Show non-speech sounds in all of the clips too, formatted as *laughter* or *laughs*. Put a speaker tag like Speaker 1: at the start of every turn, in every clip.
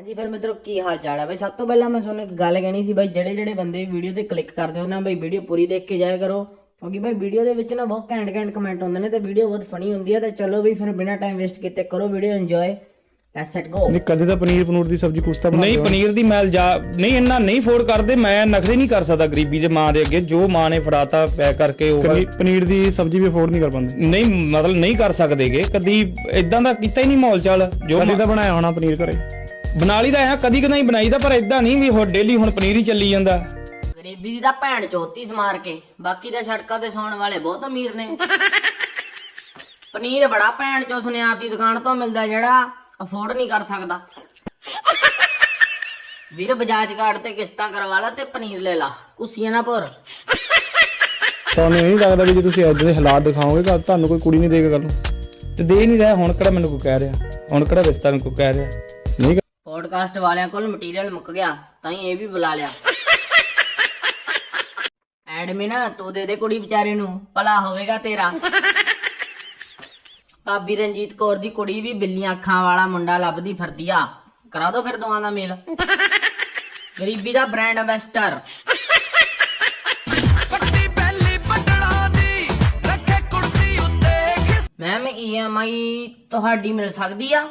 Speaker 1: ਹਾਂਜੀ ਫਿਰ ਮਿੱਤਰੋ ਕੀ ਹਾਲ ਚਾਲ ਹੈ ਬਈ ਸਭ ਤੋਂ ਪਹਿਲਾਂ ਮੈਂ ਤੁਹਾਨੂੰ ਇੱਕ ਗੱਲ ਕਹਿਣੀ ਸੀ ਬਈ ਜਿਹੜੇ ਜਿਹੜੇ ਬੰਦੇ ਵੀਡੀਓ ਤੇ ਕਲਿੱਕ ਕਰਦੇ ਹੋ ਨਾ ਬਈ ਵੀਡੀਓ ਪੂਰੀ ਦੇਖ ਕੇ ਜਾਇਆ ਕਰੋ। ਕਿਉਂਕਿ ਬਈ ਵੀਡੀਓ ਦੇ ਵਿੱਚ ਨਾ ਬਹੁਤ ਘੈਂਟ ਘੈਂਟ ਕਮੈਂਟ ਹੁੰਦੇ ਨੇ ਤੇ ਵੀਡੀਓ ਬਹੁਤ ਫਨੀ ਹੁੰਦੀ ਹੈ ਤੇ ਚਲੋ ਵੀ ਫਿਰ ਬਿਨਾਂ ਟਾਈਮ ਵੇਸਟ ਕੀਤੇ ਕਰੋ video enjoy let's set go
Speaker 2: ਨਹੀਂ ਕਦੇ ਤਾਂ ਪਨੀਰ ਪਨੂਰ ਦੀ ਸਬਜ਼ੀ ਕੁਛ ਤਾਂ ਬਣਾ
Speaker 3: ਨਹੀਂ ਪਨੀਰ ਦੀ ਮੈਲ ਜਾ ਨਹੀਂ ਇੰਨਾ ਨਹੀਂ ਫੋੜ ਕਰਦੇ ਮੈਂ ਨਖਰੇ ਨਹੀਂ ਕਰ ਸਕਦਾ ਗਰੀਬੀ ਦੇ ਮਾਂ ਦੇ ਅੱਗੇ। ਜੋ ਮਾਂ ਨੇ ਫੜਾਤਾ ਪੈਕ ਕਰਕੇ ਉਹ
Speaker 2: ਕਦੀ ਪਨੀਰ ਦੀ ਸਬਜ਼ੀ ਵੀ ਅਫੋਰਡ ਨਹੀਂ ਕਰ ਪਾਉਂਦੇ।
Speaker 3: ਨਹੀਂ ਮਤਲਬ ਨਹੀਂ ਕਰ ਸਕਦੇਗੇ ਕਦੀ ਇਦਾਂ ਦਾ ਕੀਤਾ ਹੀ ਨਹੀਂ ਮਾਹੌਲ ਚਾਲ। ਜੋ
Speaker 2: ਕਦੇ ਤਾਂ ਬਣਾਇਆ ਹੋਣਾ ਪਨੀਰ ਘਰੇ।
Speaker 3: ਬਣਾ ਲਈਦਾ ਹੈ ਕਦੀ ਕਦਾਈ ਬਣਾਈਦਾ ਪਰ ਇਦਾਂ ਨਹੀਂ ਵੀ ਹੁਣ ਡੇਲੀ ਹੁਣ ਪਨੀਰ ਹੀ ਚੱਲੀ ਜਾਂਦਾ।
Speaker 1: ਗਰੀਬੀ ਦੀ ਤਾਂ ਭੈਣ ਚੋਤੀ ਸਮਾਰ ਕੇ ਬਾਕੀ ਤਾਂ ਸੜਕਾਂ ਤੇ ਸੌਣ ਵਾਲੇ ਬਹੁਤ ਅਮੀਰ ਨੇ। ਪਨੀਰ ਬੜਾ ਭੈਣ ਚੋ ਸੁਨਿਆਰ ਦੀ ਦੁਕਾਨ ਤੋਂ ਮਿਲਦਾ ਜਿਹੜਾ ਅਫੋਰਡ ਨਹੀਂ ਕਰ ਸਕਦਾ। ਵੀਰ ਬਜਾਜ ਕਾਰਡ ਤੇ ਕਿਸ਼ਤਾਂ ਕਰਵਾ ਲਾ ਤੇ ਪਨੀਰ ਲੈ ਲਾ। ਕੁਸੀਆਂ ਨਾ ਭੁਰ।
Speaker 2: ਤੁਹਾਨੂੰ ਨਹੀਂ ਲੱਗਦਾ ਵੀ ਜੇ ਤੁਸੀਂ ਅੱਜ ਦੇ ਹਾਲਾਤ ਦਿਖਾਓਗੇ ਤਾਂ ਤੁਹਾਨੂੰ ਕੋਈ ਕੁੜੀ ਨਹੀਂ ਦੇਗਾ ਨੂੰ।
Speaker 3: ਤੇ ਦੇ ਹੀ ਨਹੀਂ ਰਿਹਾ ਹੁਣ ਕਿਹੜਾ ਮੈਨੂੰ ਕੋਈ ਕਹਿ ਰਿਹਾ? ਹੁਣ ਕਿਹੜਾ ਰਿਸ਼ਤਾ ਮੈਨੂੰ ਕੋਈ ਕਹਿ ਰਿਹਾ?
Speaker 1: ਪੋਡਕਾਸਟ ਵਾਲਿਆਂ ਕੋਲ ਮਟੀਰੀਅਲ ਮੁੱਕ ਗਿਆ ਤਾਂ ਹੀ ਇਹ ਵੀ ਬੁਲਾ ਲਿਆ। ਐਡਮਿਨ ਤੂੰ ਦੇ ਦੇ ਕੁੜੀ ਵਿਚਾਰੇ ਨੂੰ ਭਲਾ ਹੋਵੇਗਾ ਤੇਰਾ। ਭਾਬੀ ਰਣਜੀਤ ਕੌਰ ਦੀ ਕੁੜੀ ਵੀ ਬਿੱਲੀਆਂ ਅੱਖਾਂ ਵਾਲਾ ਮੁੰਡਾ ਲੱਭਦੀ ਫਿਰਦੀ ਆ। ਕਰਾ ਦੋ ਫਿਰ ਦੋਵਾਂ ਦਾ ਮੇਲ। ਗਰੀਬੀ ਦਾ ਬ੍ਰਾਂਡ
Speaker 4: ਉੱਤੇ
Speaker 1: ਮੈਮ ਈਐਮਆਈ ਤੁਹਾਡੀ ਮਿਲ ਸਕਦੀ ਆ?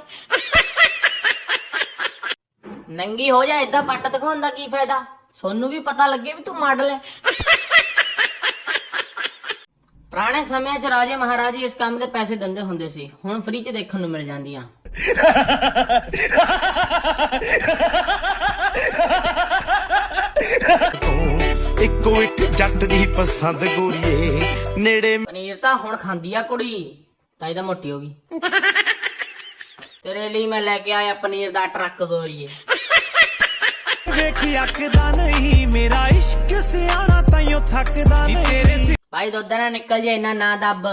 Speaker 1: ਨੰਗੀ ਹੋ ਜਾ ਏਦਾਂ ਪੱਟ ਦਿਖਾਉਣ ਦਾ ਕੀ ਫਾਇਦਾ? ਸੋਨੂੰ ਵੀ ਪਤਾ ਲੱਗੇ ਵੀ ਤੂੰ ਮਾਡਲ ਹੈ ਪੁਰਾਣੇ ਸਮਿਆਂ 'ਚ ਰਾਜੇ ਮਹਾਰਾਜੇ ਇਸ ਕੰਮ ਦੇ ਪੈਸੇ ਦਿੰਦੇ ਹੁੰਦੇ ਸੀ ਹੁਣ ਫ੍ਰੀ 'ਚ ਦੇਖਣ ਨੂੰ ਮਿਲ ਜਾਂਦੀਆਂ।
Speaker 4: ਇੱਕੋ ਇੱਕ ਜੱਟ ਦੀ ਪਸੰਦ ਗੋਰੀਏ ਨੇੜੇ
Speaker 1: ਪਨੀਰ ਤਾਂ ਹੁਣ ਖਾਂਦੀ ਆ ਕੁੜੀ ਤਾਂ ਇਹਦਾ ਮੋਟੀ ਹੋ ਗਈ। ਤੇਰੇ ਲਈ ਮੈਂ ਲੈ ਕੇ ਆਇਆ ਪਨੀਰ ਦਾ ਟਰੱਕ ਗੋਰੀਏ।
Speaker 4: ਵੇਖੀ ਅੱਕਦਾ ਨਹੀਂ ਮੇਰਾ ਇਸ਼ਕ ਸਿਆਣਾ ਤਾਈਓ ਥੱਕਦਾ ਨਹੀਂ ਤੇਰੇ ਸਿ-
Speaker 1: ਭਾਈ ਦੁੱਧ ਨਾ ਨਿਕਲ ਜੇ ਇੰਨਾ ਨਾ ਦੱਬ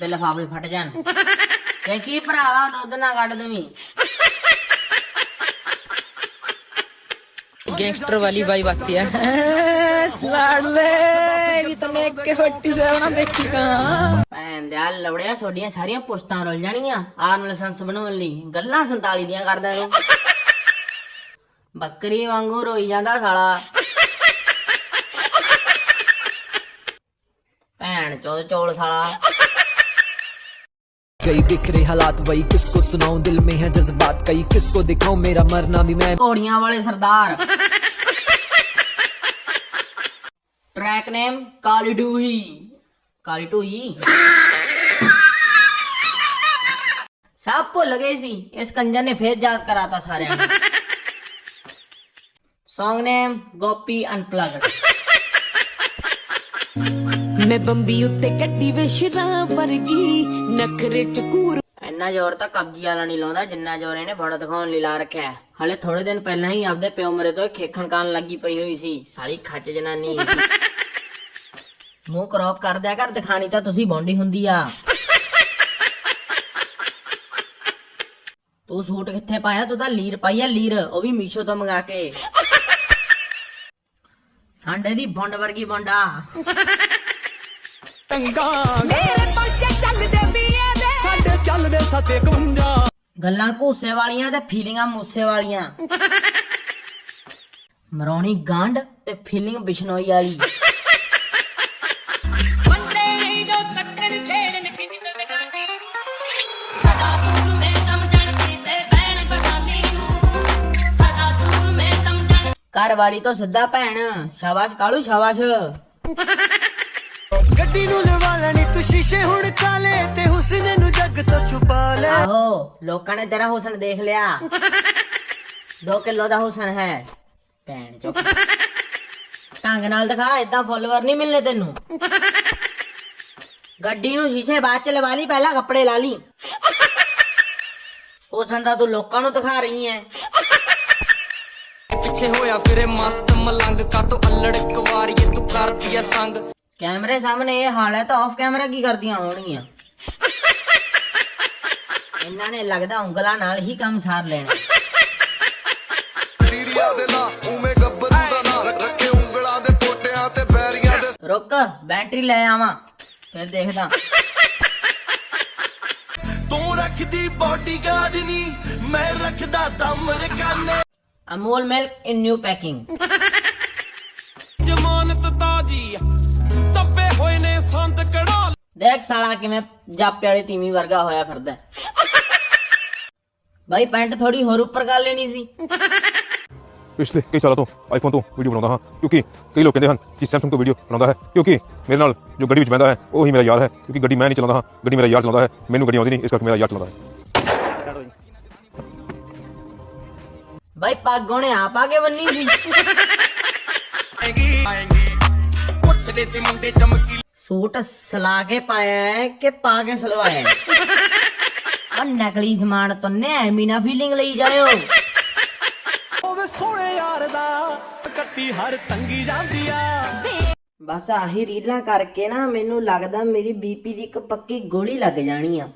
Speaker 1: ਤੇ ਲਫਾਫੇ ਫਟ ਜਾਣ ਤੇ ਕੀ ਭਰਾਵਾ ਦੁੱਧ ਨਾ ਕੱਢ ਦੇਵੀਂ
Speaker 5: गैंगस्टर वाली वाइब आती है लाडले भी तने के होटी से बना देखी कहां
Speaker 1: ਭੈਣ ਦੇ ਆ ਲਵੜਿਆ ਛੋਡੀਆਂ ਸਾਰੀਆਂ ਪੁਸ਼ਤਾਂ ਰੁੱਲ ਜਾਣਗੀਆਂ ਆਰਨ ਲਾਇਸੈਂਸ ਬਣਾਉਣ ਲਈ ਗੱਲਾਂ 47 ਦੀਆਂ ਕਰਦਾ ਤੂੰ ਬੱਕਰੀ ਵਾਂਗੂ ਰੋਈ ਜਾਂਦਾ ਸਾਲਾ ਭੈਣ ਚੋਦ ਚੋਲ ਸਾਲਾ
Speaker 6: कई बिखरे हालात वही किसको सुनाऊं दिल में है जज्बात कई किसको दिखाऊं मेरा मरना भी मैं
Speaker 1: ਘੋੜੀਆਂ ਵਾਲੇ ਸਰਦਾਰ ਟਰੈਕ ਨੇਮ ਕਾਲੀ ਡੂਹੀ ਕਾਲੀ ਟੂਹੀ ਸਭ ਭੁੱਲ ਗਏ ਸੀ ਇਸ ਕੰਜਰ ਨੇ ਫੇਰ ਯਾਦ ਕਰਾਤਾ ਸਾਰਿਆਂ ਨੂੰ Song name ਗੋਪੀ ਅਨਪਲਗਡ
Speaker 7: ਮੈਂ ਬੰਬੀ ਉੱਤੇ ਕੱਢੀ ਵੇ ਸ਼ਰਾਂ ਵਰਗੀ ਨਖਰੇ ਚ ਕੂਰ
Speaker 1: ਇੰਨਾ ਜ਼ੋਰ ਤਾਂ ਕਬਜੀ ਵਾਲਾ ਨਹੀਂ ਲਾਉਂਦਾ ਜਿੰਨਾ ਜ਼ੋਰ ਇਹਨੇ ਬਣ ਦਿਖਾਉਣ ਲਈ ਲਾ ਰੱਖਿਆ ਹੈ। ਹਾਲੇ ਥੋੜੇ ਦਿਨ ਪਹਿਲਾਂ ਹੀ ਆਪਦੇ ਪਿਓ ਮਰੇ ਤੋਂ ਇਹ ਖੇਖਣ ਕਾਨ ਲੱਗੀ ਪਈ ਹੋਈ ਸੀ। ਸਾਲੀ ਖੱਚ ਜਨਾਨੀ। ਮੂੰਹ ਕ੍ਰੌਪ ਕਰ ਦਿਆ ਕਰ ਦਿਖਾਣੀ ਤਾਂ ਤੁਸੀਂ ਬੌਂਡੀ ਹੁੰਦੀ ਆ। ਤੂੰ ਸੂਟ ਕਿੱਥੇ ਪਾਇਆ? ਤੂੰ ਤਾਂ ਲੀਰ ਪਾਈ ਆ ਲੀਰ। ਉਹ ਵੀ ਮੀਸ਼ੋ ਤੋਂ ਮੰਗਾ ਕੇ। ਸਾਂਡੇ ਦੀ ਬੌਂਡ ਵਰਗੀ ਬੌਂਡਾ
Speaker 7: ਮੇਰੇ ਪਹੁੰਚੇ ਚੱਲਦੇ ਬੀਏ ਦੇ।
Speaker 4: ਸਾਡੇ ਚੱਲਦੇ 751
Speaker 1: ਗੱਲਾਂ ਘੂਸੇ ਵਾਲੀਆਂ ਤੇ ਫੀਲਿੰਗਾਂ ਮੂਸੇ ਵਾਲੀਆਂ। *laughs* ਮਰੋਣੀ ਗਾਂਡ ਤੇ ਫੀਲਿੰਗ ਬਿਸ਼ਨੋਈ ਵਾਲੀ। ਘਰ ਵਾਲੀ ਤੋਂ ਸਿੱਧਾ ਭੈਣ। ਸ਼ਾਬਾਸ਼ ਕਾਲੂ ਸ਼ਾਬਾਸ਼।
Speaker 4: ਗੱਡੀ ਨੂੰ ਲਵਾ ਲੈਣੀ ਤੂੰ ਸ਼ੀਸ਼ੇ ਹੁਣ ਕਾਲੇ ਤੇ ਹੁਸਨ ਨੂੰ ਜੱਗ ਤੋਂ ਛੁਪਾ ਲੈ।
Speaker 1: ਆਹੋ ਲੋਕਾਂ ਨੇ ਤੇਰਾ ਹੁਸਨ ਦੇਖ ਲਿਆ। 2 ਕਿਲੋ ਦਾ ਹੁਸਨ ਹੈ। ਭੈਣ ਚੁੱਪ ਢੰਗ ਨਾਲ ਦਿਖਾ ਇਦਾਂ ਫੋਲੋਵਰ ਨਹੀਂ ਮਿਲਨੇ ਤੈਨੂੰ। ਗੱਡੀ ਨੂੰ ਸ਼ੀਸ਼ੇ ਬਾਅਦ ਚ ਲਵਾ ਲਈ ਪਹਿਲਾਂ ਕੱਪੜੇ ਲਾ ਲਈ। ਹੁਸਨ ਤਾਂ ਤੂੰ ਲੋਕਾਂ ਨੂੰ ਦਿਖਾ ਰਹੀ ਐ।
Speaker 4: ਪਿੱਛੇ ਹੋਇਆ ਫਿਰੇ ਮਸਤ ਮਲੰਗ। ਕਾ ਤੋਂ ਅਲੜ ਕੁਵਾਰੀਏ ਤੂੰ ਕਰਦੀ ਐ ਸੰਗ।
Speaker 1: ਕੈਮਰੇ ਸਾਹਮਣੇ ਇਹ ਹਾਲ ਹੈ ਤਾਂ ਆਫ ਕੈਮਰਾ ਕੀ ਕਰਦੀਆਂ ਹੋਣਗੀਆਂ? ਇਹਨਾਂ ਨੇ ਲੱਗਦਾ ਉਂਗਲਾਂ ਨਾਲ ਹੀ ਕੰਮ ਸਾਰ ਲੈਣਾ।
Speaker 8: ਦੇ ਲਾ ਉਵੇਂ ਗੱਭਰੂ ਦਾ ਨਾਂ ਰੱਖੇ ਉਂਗਲਾਂ ਦੇ ਪੋਟਿਆਂ ਤੇ ਬੈਰੀਆਂ ਦੇ
Speaker 1: ਰੁਕ ਬੈਟਰੀ ਲੈ ਆਵਾਂ ਫਿਰ ਦੇਖਦਾ।
Speaker 4: ਤੂੰ ਰੱਖਦੀ ਬਾਡੀਗਾਰਡ ਨਹੀਂ ਮੈਂ ਰੱਖਦਾ ਦਮ ਰਕਾਨੇ।
Speaker 1: Amul milk in new packing.
Speaker 4: ਜ਼ਮਾਨਤ ਤਾਜੀ ਦੱਬੇ ਹੋਏ ਨੇ ਸੰਦ ਕੜਾ
Speaker 1: ਦੇਖ ਸਾਲਾ ਕਿਵੇਂ ਜਾਪੇ ਵਾਲੀ ਤੀਵੀਂ ਵਰਗਾ ਹੋਇਆ ਫਿਰਦਾ। ਬਾਈ ਪੈਂਟ ਥੋੜੀ ਹੋਰ ਉੱਪਰ ਕਰ ਲੈਣੀ ਸੀ।
Speaker 9: ਪਿਛਲੇ ਕਈ ਸਾਲਾਂ ਤੋਂ ਆਈਫੋਨ ਤੋਂ ਵੀਡੀਓ ਬਣਾਉਂਦਾ ਹਾਂ ਕਿਉਂਕਿ ਕਈ ਲੋਕ ਕਹਿੰਦੇ ਹਨ ਕਿ ਸੈਮਸੰਗ ਤੋਂ ਵੀਡੀਓ ਬਣਾਉਂਦਾ ਹੈ ਕਿਉਂਕਿ ਮੇਰੇ ਨਾਲ ਜੋ ਗੱਡੀ ਵਿੱਚ ਬਹਿੰਦਾ ਹੈ ਉਹ ਹੀ ਮੇਰਾ ਯਾਰ ਹੈ ਕਿਉਂਕਿ ਗੱਡੀ ਮੈਂ ਨਹੀਂ ਚਲਾਉਂਦਾ ਹਾਂ ਗੱਡੀ ਮੇਰਾ ਯਾਰ ਚਲਾਉਂਦਾ ਹੈ ਮੈਨੂੰ ਗੱਡੀ ਆਉਂਦੀ ਨਹੀਂ ਇਸ ਕਰਕੇ ਮੇਰਾ ਯਾਰ ਚਲਾਉਂਦਾ ਹੈ।
Speaker 1: ਬਾਈ ਪੱਗ ਉਹਨੇ ਆਪ ਆ ਕੇ ਬੰਨੀ ਸੀ। ਸੂਟ ਸਲਾ ਕੇ ਪਾਇਆ ਹੈ ਕਿ ਪਾ ਕੇ ਸਲਵਾਇਆ ਹੈ? ਆ ਨਕਲੀ ਸਮਾਨ ਤੋਂ ਐਵੇਂ ਲਈ ਜਾਇਓ।
Speaker 4: ਹੋਵੇ ਸੋਹਣੇ ਯਾਰ ਦਾ ਕੱਟੀ ਹਰ ਤੰਗੀ ਜਾਂਦੀ ਆ
Speaker 1: ਬਸ ਆਹੀ ਰੀਲਾਂ ਕਰਕੇ ਨਾ ਮੈਨੂੰ ਲੱਗਦਾ ਮੇਰੀ ਬੀਪੀ ਦੀ ਇੱਕ ਪੱਕੀ ਗੋਲੀ ਲੱਗ ਜਾਣੀ ਆ।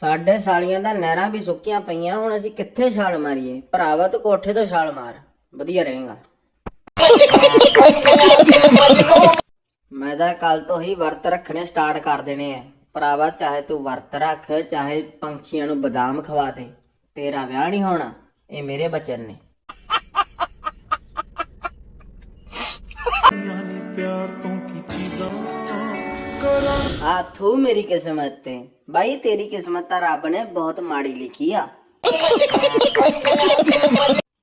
Speaker 1: ਸਾਡੇ ਸਾਲੀਆਂ ਦਾ ਨਹਿਰਾਂ ਵੀ ਸੁੱਕੀਆਂ ਪਈਆਂ, ਹੁਣ ਅਸੀਂ ਕਿੱਥੇ ਛਾਲ ਮਾਰੀਏ? ਭਰਾਵਾ, ਤੂੰ ਕੋਠੇ ਤੋਂ ਛਾਲ ਮਾਰ। ਵਧੀਆ ਰਹੇਗਾ। ਮੈਂ ਤਾਂ ਕੱਲ ਤੋਂ ਹੀ ਵਰਤ ਰੱਖਣੇ ਸਟਾਰਟ ਕਰ ਦੇਣੇ ਆ। ਭਰਾਵਾ, ਚਾਹੇ ਤੂੰ ਵਰਤ ਰੱਖ, ਚਾਹੇ ਪੰਛੀਆਂ ਨੂੰ ਬਦਾਮ ਖਵਾ ਦੇ। ਤੇਰਾ ਵਿਆਹ ਨਹੀਂ ਹੋਣਾ, ਇਹ ਮੇਰੇ ਬਚਨ ਨੇ। ਆ ਤੂੰ ਮੇਰੀ ਕਿਸਮਤ ਤੇ ਬਾਈ ਤੇਰੀ ਕਿਸਮਤ ਤਾਂ ਰੱਬ ਨੇ ਬਹੁਤ ਮਾੜੀ ਲਿਖੀ ਆ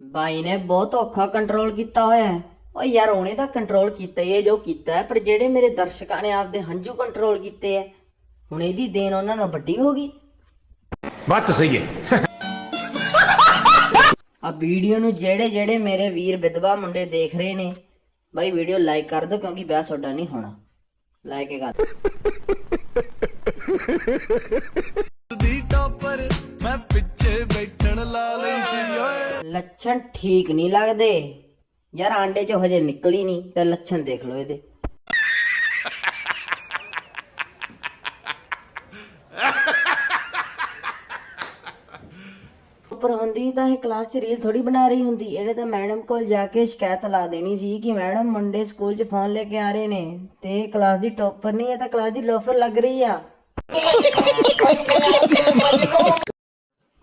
Speaker 1: ਬਾਈ ਨੇ ਬਹੁਤ ਔਖਾ ਕੰਟਰੋਲ ਕੀਤਾ ਹੋਇਆ ਹੈ ਓ ਯਾਰ ਉਹਨੇ ਤਾਂ ਕੰਟਰੋਲ ਕੀਤਾ ਹੀ ਹੈ ਜੋ ਕੀਤਾ ਹੈ ਪਰ ਜਿਹੜੇ ਮੇਰੇ ਦਰਸ਼ਕਾਂ ਨੇ ਆਪਦੇ ਹੰਝੂ ਕੰਟਰੋਲ ਕੀਤੇ ਐ ਹੁਣ ਇਹਦੀ ਦੇਣ ਉਹਨਾਂ ਨਾਲ ਵੱਡੀ ਹੋ ਗਈ
Speaker 9: ਬਾਤ ਸਹੀ ਹੈ
Speaker 1: ਆ ਵੀਡੀਓ ਨੂੰ ਜਿਹੜੇ ਜਿਹੜੇ ਮੇਰੇ ਵੀਰ ਵਿਧਵਾ ਮੁੰਡੇ ਦੇਖ ਰਹੇ ਨੇ ਬਾਈ ਵੀਡੀਓ ਲਾਈਕ ਕਰ ਦਿਓ ਕਿਉਂਕਿ ਵਿਆਹ ਤੁਹਾਡਾ ਨਹੀਂ ਹੋਣਾ ਲਾਈਕ ਹੀ ਕਰ
Speaker 4: ਦੀ ਟੋਪਰ ਮੈਂ ਪਿੱਛੇ ਬੈਠਣ ਲਾ ਲਈ ਸੀ ਓਏ।
Speaker 1: ਲੱਛਣ ਠੀਕ ਨਹੀਂ ਲੱਗਦੇ। ਯਾਰ ਆਂਡੇ ਚੋਂ ਹਜੇ ਨਿਕਲੀ ਨਹੀਂ ਤੇ ਲੱਛਣ ਦੇਖ ਲਓ ਇਹਦੇ। ਉੱਪਰ ਤਾਂ ਇਹ ਕਲਾਸ 'ਚ ਰੀਲ ਥੋੜੀ ਬਣਾ ਰਹੀ ਹੁੰਦੀ। ਇਹਨੇ ਤਾਂ ਮੈਡਮ ਕੋਲ ਜਾ ਕੇ ਸ਼ਿਕਾਇਤ ਲਾ ਦੇਣੀ ਸੀ ਕਿ ਮੈਡਮ ਮੁੰਡੇ ਸਕੂਲ 'ਚ ਫੋਨ ਲੈ ਕੇ ਆ ਰਹੇ ਨੇ ਤੇ ਇਹ ਕਲਾਸ ਦੀ ਟੌਪਰ ਨਹੀਂ, ਇਹ ਤਾਂ ਕਲਾਸ ਦੀ ਲੋਫਰ ਲੱਗ ਰਹੀ ਆ।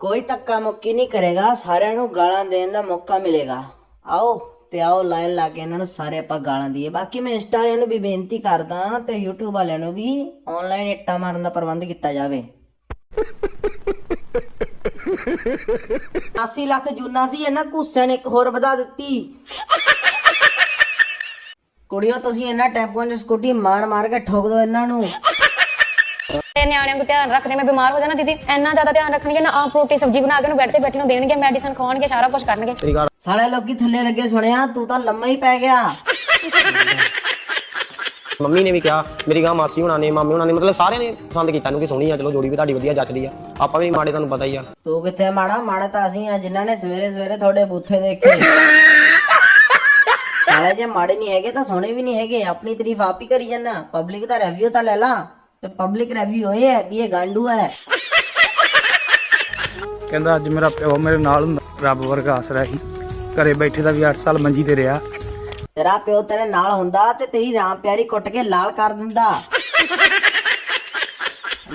Speaker 1: ਕੋਈ ਧੱਕਾ ਮੁੱਕੀ ਨਹੀਂ ਕਰੇਗਾ, ਸਾਰਿਆਂ ਨੂੰ ਗਾਲਾਂ ਦੇਣ ਦਾ ਮੌਕਾ ਮਿਲੇਗਾ। ਆਓ ਤੇ ਆਓ ਲਾਈਨ ਲਾ ਕੇ ਇਹਨਾਂ ਨੂੰ ਸਾਰੇ ਆਪਾਂ ਗਾਲਾਂ ਦਈਏ ਬਾਕੀ ਮੈਂ ਇੰਸਟਾ ਵਾਲਿਆਂ ਨੂੰ ਵੀ ਬੇਨਤੀ ਕਰਦਾ ਤੇ YouTube ਵਾਲਿਆਂ ਨੂੰ ਵੀ ਆਨਲਾਈਨ ਇੱਟਾਂ ਮਾਰਨ ਦਾ ਪ੍ਰਬੰਧ ਕੀਤਾ ਜਾਵੇ। 80 ਲੱਖ ਜੂਨਾ ਸੀ ਇਹਨਾਂ ਕੁੱਸਿਆਂ ਨੇ ਇੱਕ ਹੋਰ ਵਧਾ ਦਿੱਤੀ। ਕੁੜੀਓ ਤੁਸੀਂ ਇਹਨਾਂ ਟੈਂਪੂਆਂ 'ਚ ਸਕੂਟੀ ਮਾਰ ਮਾਰ ਕੇ ਠੋਕ ਦਿਓ ਇਹਨਾਂ ਨੂੰ।
Speaker 10: ਤੇ ਨਿਆਣਿਆਂ ਨੂੰ ਧਿਆਨ ਰੱਖਦੇ ਮੈਂ ਬਿਮਾਰ ਹੋ ਜਾਣਾ ਦੀਦੀ। ਇੰਨਾ ਜ਼ਿਆਦਾ ਧਿਆਨ ਰੱਖਣਗੇ ਨਾ ਆਪ ਰੋਟੀ ਸਬਜ਼ੀ ਬਣਾ ਕੇ ਉਹਨੂੰ ਬੈਠ ਤੇ ਬੈਠੇ ਨੂੰ ਦੇਣਗੇ ਮੈਡੀਸਨ ਖਵਾਉਣਗੇ ਸਾਰਾ ਕੁਝ ਕਰਨਗੇ।
Speaker 1: ਸਾਲੇ ਲੋਕੀ ਥੱਲੇ ਲੱਗੇ ਸੁਣਿਆ? ਤੂੰ ਤਾਂ ਲੰਮਾ ਹੀ ਪੈ ਗਿਆ।
Speaker 11: ਮੰਮੀ ਨੇ ਵੀ ਕਿਹਾ ਮੇਰੀ ਗਾਂ ਮਾਸੀ ਹੁਣਾਂ ਨੇ ਮਾਮੀ ਹੁਣਾਂ ਨੇ ਮਤਲਬ ਸਾਰਿਆਂ ਨੇ ਪਸੰਦ ਕੀਤਾ ਨੂੰ ਕਿ ਸੋਹਣੀ ਆ ਚਲੋ ਜੋੜੀ ਵੀ ਤੁਹਾਡੀ ਵਧੀਆ ਜੱਚਦੀ ਆ। ਆਪਾਂ ਵੀ ਮਾੜੇ ਤੁਹਾਨੂੰ ਪਤਾ ਹੀ ਆ।
Speaker 1: ਤੂੰ ਕਿੱਥੇ ਮਾੜਾ? ਮਾੜਾ ਤਾਂ ਅਸੀਂ ਆ ਜਿਨ੍ਹਾਂ ਨੇ ਸਵੇਰੇ ਸਵੇਰੇ ਤੁਹਾਡੇ ਬੂਥੇ ਦੇਖੇ। ਸਾਲੇ ਜੇ ਮਾੜੇ ਨਹੀਂ ਹੈਗੇ ਤਾਂ ਸੋਹਣੇ ਵੀ ਨਹੀਂ ਹੈਗੇ। ਆਪਣੀ ਤਾਰੀਫ ਆਪ ਹੀ ਕਰੀ ਜਾਂਦਾ ਪਬਲਿਕ ਦਾ ਰਿਵਿਊ ਤਾਂ ਲੈ ਲਾ। ਤੇ ਪਬਲਿਕ ਰਿਵਿਊ ਇਹ ਹੈ ਵੀ ਇਹ ਗਾਂਡੂ ਹੈ।
Speaker 2: ਕਹਿੰਦਾ ਅੱਜ ਮੇਰਾ ਪਿਓ ਮੇਰੇ ਨਾਲ ਹੁੰਦਾ। ਰੱਬ ਵਰਗਾ ਆਸਰਾ ਸੀ। ਘਰੇ ਬੈਠੇ ਦਾ ਵੀ 8 ਸਾਲ ਮੰਜੀ ਤੇ ਰਿਹਾ।
Speaker 1: ਤੇਰਾ ਪਿਓ ਤੇਰੇ ਨਾਲ ਹੁੰਦਾ ਤੇ ਤੇਰੀ ਰਾਮ ਪਿਆਰੀ ਕੁੱਟ ਕੇ ਲਾਲ ਕਰ ਦਿੰਦਾ।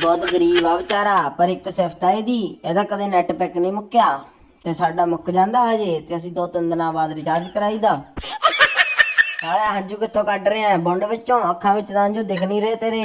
Speaker 1: ਬਹੁਤ ਗਰੀਬ ਆ ਵਿਚਾਰਾ, ਪਰ ਇੱਕ ਸਿਫਤ ਆ ਇਹਦੀ, ਇਹਦਾ ਕਦੇ ਨੈਟ ਪੈਕ ਨਹੀਂ ਮੁੱਕਿਆ। ਤੇ ਸਾਡਾ ਮੁੱਕ ਜਾਂਦਾ ਹਜੇ, ਤੇ ਅਸੀਂ ਦੋ ਤਿੰਨ ਦਿਨਾਂ ਬਾਅਦ ਰਿਚਾਰਜ ਕਰਾਈਦਾ। ਸਾਲੇ ਹੰਝੂ ਕਿੱਥੋਂ ਕੱਢ ਰਹੇ ਆ ਬੁੰਡ ਵਿੱਚੋਂ, ਅੱਖਾਂ ਵਿੱਚ ਤਾਂ ਹੰਝੂ ਦਿਖ ਨਹੀਂ ਰਹੇ ਤੇਰੇ।